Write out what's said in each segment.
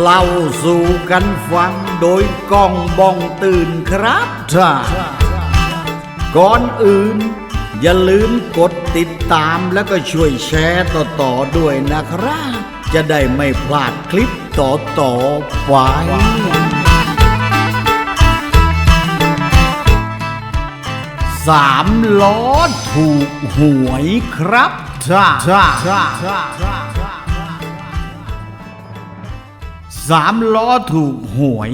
เล่าสู่กันฟังโดยกองบองตื่นครับท่านก่อนอื่น อย่าลืมกดติดตามแล้วก็ช่วยแชร์ต่อๆด้วยนะครับ จะได้ไม่พลาดคลิปต่อๆไปสามล้อถูกหวยครับท่า สามล้อถูกหวย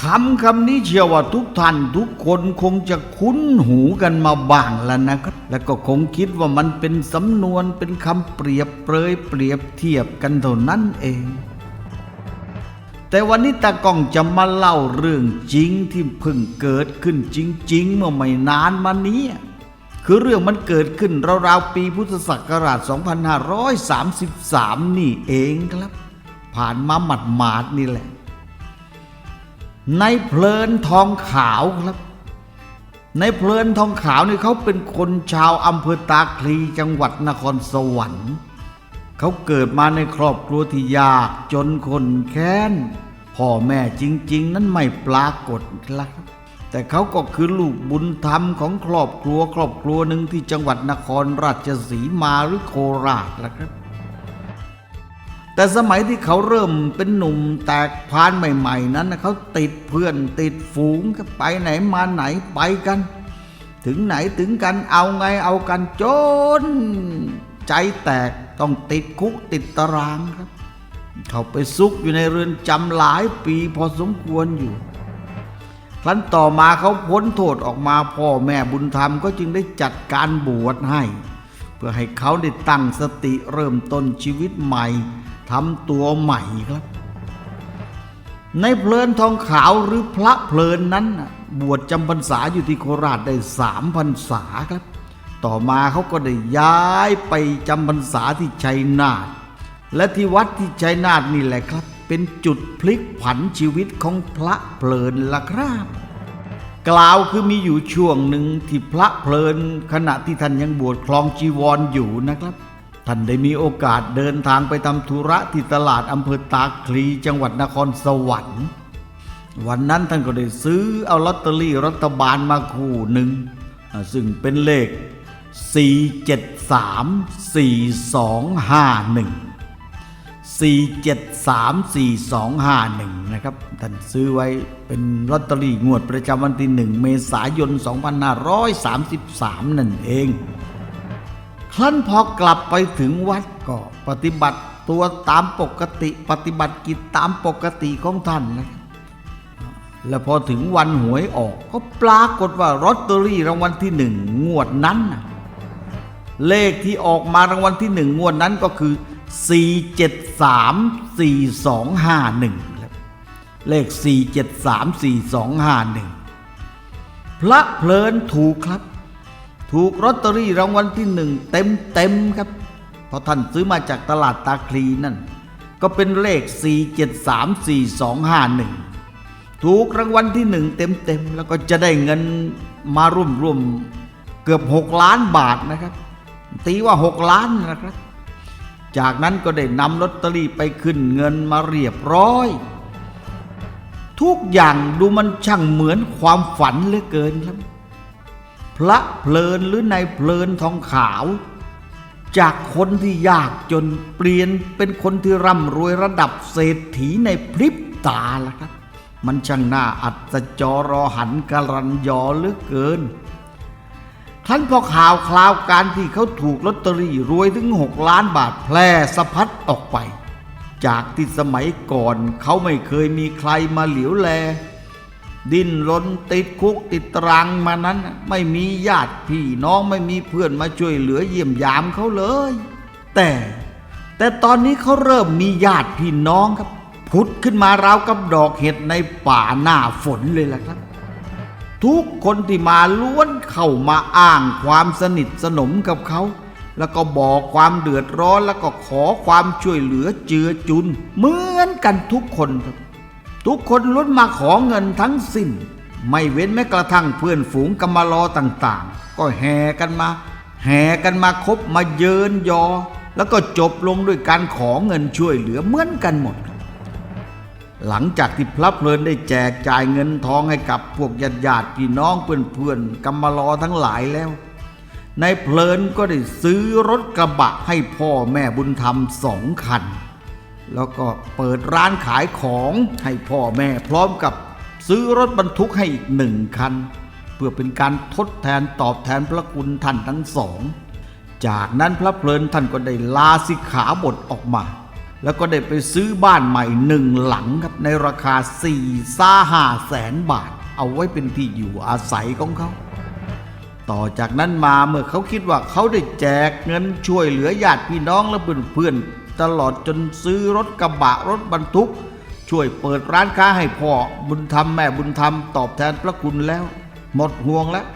คำคำนี้เชื่อว่าทุกท่านทุกคนคงจะคุ้นหูกันมาบ้างแล้วนะครับ แล้วก็คงคิดว่ามันเป็นสำนวนเป็นคำเปรียบเปรยเปรียบเทียบกันเท่านั้นเอง แต่วันนี้ตากล้องจะมาเล่าเรื่องจริงที่เพิ่งเกิดขึ้นจริง ๆ เมื่อไม่นานมานี้คือเรื่องมันเกิดขึ้นราวๆปีพุทธศักราช 2533 นี่เองครับ ผ่านมาหมาดนี่แหละ ในเพลินทองขาวครับ ในเพลินทองขาวนี่เขาเป็นคนชาวอำเภอตาคลีจังหวัดนครสวรรค์เขาเกิดมาในครอบครัวที่ยากจนคนแค้นพ่อแม่จริง ๆ นั้นไม่ปรากฏครับ แต่เขาก็คือลูกบุญธรรมของครอบครัวครอบครัวหนึ่งที่จังหวัดนครราชสีมาหรือโคราชละครับ แต่สมัยที่เขาเริ่มเป็นหนุ่มแตกพานใหม่ ๆ นั้นนะเขาติดเพื่อนติดฝูงไปไหนมาไหนไปกัน ถึงไหนถึงกันเอาไงเอากันจน ใจแตกต้องติดคุกติดตารางครับ เขาไปซุกอยู่ในเรือนจำหลายปีพอสมควรอยู่ครั้นต่อมาเขาพ้นโทษออกมาพ่อแม่บุญธรรมก็จึงได้จัดการบวชให้ เพื่อให้เขาได้ตั้งสติเริ่มต้นชีวิตใหม่ ทำตัวใหม่ครับ ในเพลินทองขาวหรือพระเพลินนั้น บวชจำพรรษาอยู่ที่โคราชได้สามพรรษาครับ ต่อมาเขาก็ได้ย้ายไปจำพรรษาที่ชัยนาทและที่วัดที่ชัยนาทนี่แหละครับ เป็นจุดพลิกผันชีวิตของพระเพลินล่ะครับกล่าวคือมีอยู่ช่วงหนึ่งที่พระเพลินขณะที่ท่านยังบวชคลองจีวรออยู่นะครับ ท่านได้มีโอกาสเดินทางไปทำธุระที่ตลาดอำเภอตาคลีจังหวัดนครสวรรค์ วันนั้นท่านก็ได้ซื้อเอาลอตเตอรี่รัฐบาลมาคู่หนึ่ง ซึ่งเป็นเลข 4734251 4734251 นะครับ ท่านซื้อไว้เป็นลอตเตอรี่งวดประจำวันที่ 1 เมษายน 2533 นั่นเอง ครั้นพอกลับไปถึงวัดก็ปฏิบัติตัวตามปกติ ปฏิบัติกิจตามปกติของท่านนะแล้วพอถึงวันหวยออกก็ปรากฏว่าลอตเตอรี่รางวัลที่หนึ่งงวดนั้นนะเลขที่ออกมารางวัลที่หนึ่งงวดนั้นก็คือ 4734251 เลข 4734251 พระเพลินถูกครับ ถูกลอตเตอรี่รางวัลที่หนึ่งเต็มเต็มๆครับเพราะท่านซื้อมาจากตลาดตาคลีนั่น ก็เป็นเลข 4734251 ถูกรางวัลที่หนึ่งเต็มเต็มๆแล้วก็จะได้เงินมาร่วมร่วมๆเกือบ 6 ล้านบาทนะครับ ตีว่า 6 ล้านนะครับ จากนั้นก็ได้นำลอตเตอรี่ไปขึ้นเงินมาเรียบร้อย ทุกอย่างดูมันช่างเหมือนความฝันเหลือเกินครับ ระเพลินหรือในเพลินทองขาว จากคนที่ยากจนเปลี่ยนเป็นคนที่ร่ำรวยระดับเศรษฐีในพริบตาละครับ มันช่างน่าอัศจรรหันกรันยอเหลือเกินท่านพอข่าวคราวการที่เขาถูกลอตเตอรี่รวยถึง6ล้านบาทแพร่สะพัดออกไป จากที่สมัยก่อนเขาไม่เคยมีใครมาเหลียวแล ดิ้นรนติดคุกติดตรางมานั้น ไม่มีญาติพี่น้องไม่มีเพื่อนมาช่วยเหลือเยี่ยมยามเขาเลย แต่แต่ตอนนี้เขาเริ่มมีญาติพี่น้องครับ พุดขึ้นมาราวกับดอกเห็ดในป่าหน้าฝนเลยล่ะครับ ทุกคนที่มาล้วนเข้ามาอ้างความสนิทสนมกับเขา แล้วก็บอกความเดือดร้อนแล้วก็ขอความช่วยเหลือเจือจุน เหมือนกันทุกคนครับ ทุกคนล้นมาขอเงินทั้งสิ้น ไม่เว้นแม้กระทั่งเพื่อนฝูงกำมารอต่างๆ ก็แห่กันมา แห่กันมาคบมาเยินยอ แล้วก็จบลงด้วยการขอเงินช่วยเหลือเหมือนกันหมด หลังจากที่พระเพลินได้แจกจ่ายเงินทองให้กับพวกญาติญาติพี่น้องเพื่อนๆกำมารอทั้งหลายแล้วนายเพลินก็ได้ซื้อรถกระบะให้พ่อแม่บุญธรรมสองคัน แล้วก็เปิดร้านขายของให้พ่อแม่พร้อมกับซื้อรถบรรทุกให้อีกหนึ่งคัน เพื่อเป็นการทดแทนตอบแทนพระคุณท่านทั้งสอง จากนั้นพระเพลินท่านก็ได้ลาสิกขาบทออกมา แล้วก็ได้ไปซื้อบ้านใหม่หนึ่งหลังครับในราคาสี่ซ่าห้าแสนบาท เอาไว้เป็นที่อยู่อาศัยของเขาต่อจากนั้นมาเมื่อเขาคิดว่าเขาได้แจกเงินช่วยเหลือญาติพี่น้องและเพื่อนๆ ตลอดจนซื้อรถกระบะรถบรรทุก ช่วยเปิดร้านค้าให้พ่อบุญธรรมแม่บุญธรรมตอบแทนพระคุณแล้ว หมดห่วงแล้ว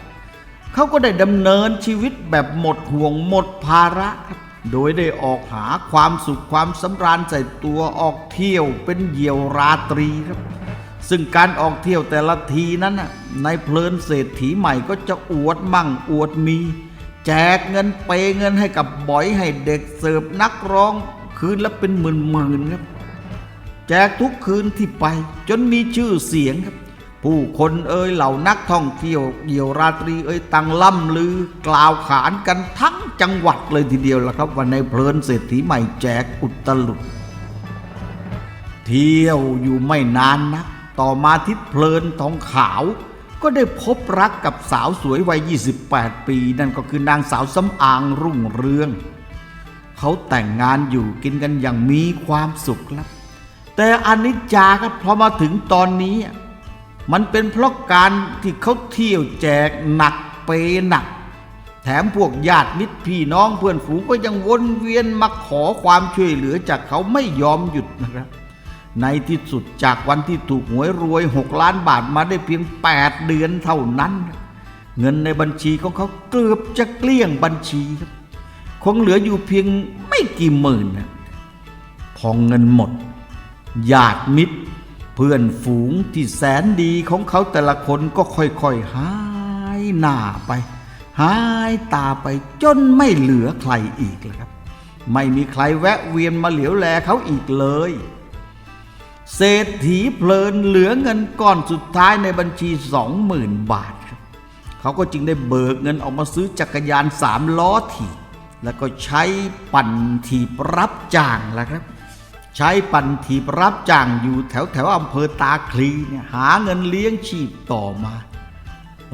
เขาก็ได้ดำเนินชีวิตแบบหมดห่วงหมดภาระครับโดยได้ออกหาความสุขความสำราญใส่ตัวออกเที่ยวเป็นเหยี่ยวราตรีครับ ซึ่งการออกเที่ยวแต่ละทีนั้นน่ะในเพลินเศรษฐีใหม่ก็จะอวดมั่งอวดมี แจกเงินเปย์เงินให้กับบ่อยให้เด็กเสิร์ฟนักร้อง คืนละเป็นหมื่นๆครับ แจกทุกคืนที่ไป จนมีชื่อเสียงครับ ผู้คนเอ่ยเหล่านักท่องเที่ยวเดี่ยวราตรีเอ่ยตังล่ำลือกล่าวขานกันทั้งจังหวัดเลยทีเดียวละครับ วันในเพลินเศรษฐีใหม่แจกอุตลุดเที่ยวอยู่ไม่นานนัก ต่อมาทิศเพลินทองขาว ก็ได้พบรักกับสาวสวยวัย 28 ปี นั่นก็คือนางสาวสำอางรุ่งเรือง เขาแต่งงานอยู่กินกันอย่างมีความสุขครับ แต่อนิจจาครับพอมาถึงตอนนี้ มันเป็นเพราะการที่เขาเที่ยวแจกหนักเปหนัก แถมพวกญาติมิตรพี่น้องเพื่อนฝูงก็ยังวนเวียนมาขอความช่วยเหลือจากเขาไม่ยอมหยุดนะครับในที่สุดจากวันที่ถูกหวยรวย 6 ล้านบาทมาได้เพียง 8 เดือนเท่านั้น เงินในบัญชีของเขาเกือบจะเกลี้ยงบัญชีครับ คงเหลืออยู่เพียงไม่กี่หมื่นนะพอเงินหมดญาติมิตร เพื่อนฝูงที่แสนดีของเขาแต่ละคนก็ค่อยๆหายหน้าไป หายตาไปจนไม่เหลือใครอีกเลยครับ ไม่มีใครแวะเวียนมาเหลียวแลเขาอีกเลยเศรษฐีเพลินเหลือเงินก้อนสุดท้ายในบัญชีสองหมื่นบาทครับ เขาก็จึงได้เบิกเงินออกมาซื้อจักรยานสามล้อถีบ แล้วก็ใช้ปั่นถีบรับจ้างละครับ ใช้ปั่นถีบรับจ้างอยู่แถวแถวอำเภอตาคลีเนี่ยหาเงินเลี้ยงชีพต่อมา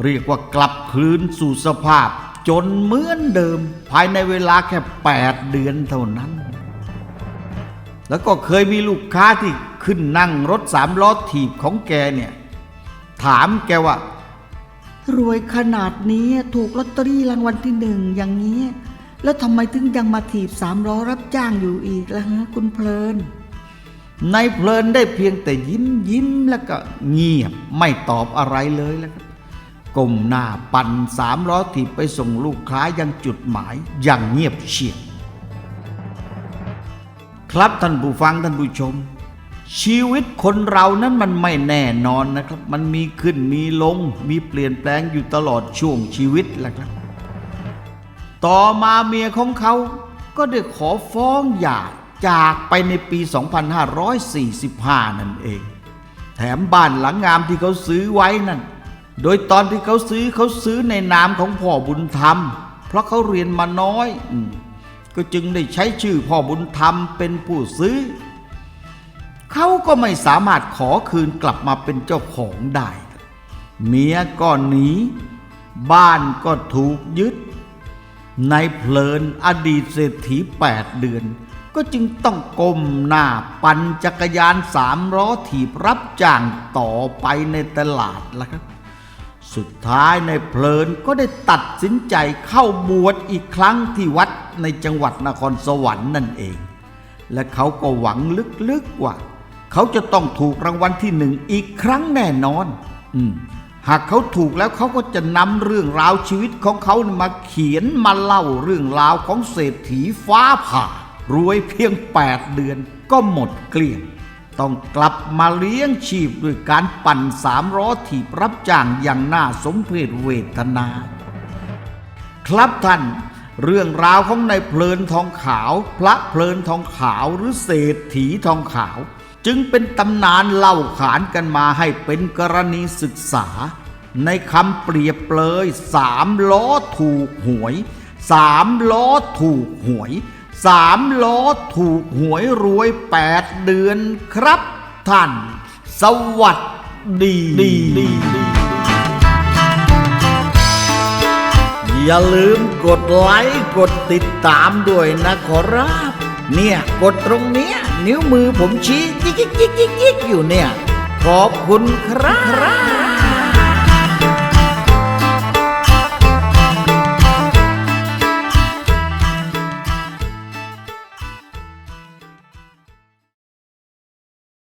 เรียกว่ากลับคืนสู่สภาพจนเหมือนเดิมภายในเวลาแค่ 8 เดือนเท่านั้น แล้วก็เคยมีลูกค้าที่ขึ้นนั่งรถสามล้อถีบของแกเนี่ย ถามแกว่ารวยขนาดนี้ถูกลอตเตอรี่รางวัลที่หนึ่งอย่างนี้ แล้วทำไมถึงยังมาถีบสามล้อรับจ้างอยู่อีกล่ะฮะคุณเพลินนายเพลินได้เพียงแต่ยิ้มยิ้มแล้วก็เงียบไม่ตอบอะไรเลยแล้วครับก้มหน้าปั่นสามล้อถีบไปส่งลูกค้ายังจุดหมายอย่างเงียบเฉียบครับท่านผู้ฟังท่านผู้ชม ชีวิตคนเรานั้นมันไม่แน่นอนนะครับ มันมีขึ้นมีลง มีเปลี่ยนแปลงอยู่ตลอดช่วงชีวิตแหละครับ ต่อมาเมียของเขาก็ได้ขอฟ้องหย่าจากไปในปี 2545 นั่นเอง แถมบ้านหลังงามที่เขาซื้อไว้นั่น โดยตอนที่เขาซื้อเขาซื้อในนามของพ่อบุญธรรม เพราะเขาเรียนมาน้อยอก็จึงได้ใช้ชื่อพ่อบุญธรรมเป็นผู้ซื้อ เขาก็ไม่สามารถขอคืนกลับมาเป็นเจ้าของได้ เมียก็หนี บ้านก็ถูกยึด ในเพลินอดีตเศรษฐีแปดเดือน ก็จึงต้องก้มหน้าปั่นจักรยานสามล้อถีบรับจ้างต่อไปในตลาดละครับ สุดท้ายในเพลินก็ได้ตัดสินใจเข้าบวชอีกครั้งที่วัดในจังหวัดนครสวรรค์นั่นเอง และเขาก็หวังลึกๆว่า เขาจะต้องถูกรางวัลที่หนึ่งอีกครั้งแน่นอน อืม หากเขาถูกแล้วเขาก็จะนำเรื่องราวชีวิตของเขามาเขียนมาเล่าเรื่องราวของเศรษฐีฟ้าผ่า รวยเพียง 8 เดือนก็หมดเกลี้ยง ต้องกลับมาเลี้ยงชีพด้วยการปั่นสามล้อถีบรับจ้างอย่างน่าสมเพชเวทนา ครับท่านเรื่องราวของนายเพลินทองขาว พระเพลินทองขาวหรือเศรษฐีทองขาว จึงเป็นตำนานเล่าขานกันมาให้เป็นกรณีศึกษา ในคำเปรียบเปรยสามล้อถูกหวยสามล้อถูกหวยสามล้อถูกหวยรวยแปดเดือนครับท่าน สวัสดีดีดีอย่าลืมกดไลค์กดติดตามด้วยนะขอรับ เนี่ยกดตรงเนี้ย นิ้วมือผมชี้ยิกยิกยิกยิกยิกอยู่เนี่ย ขอบคุณครับ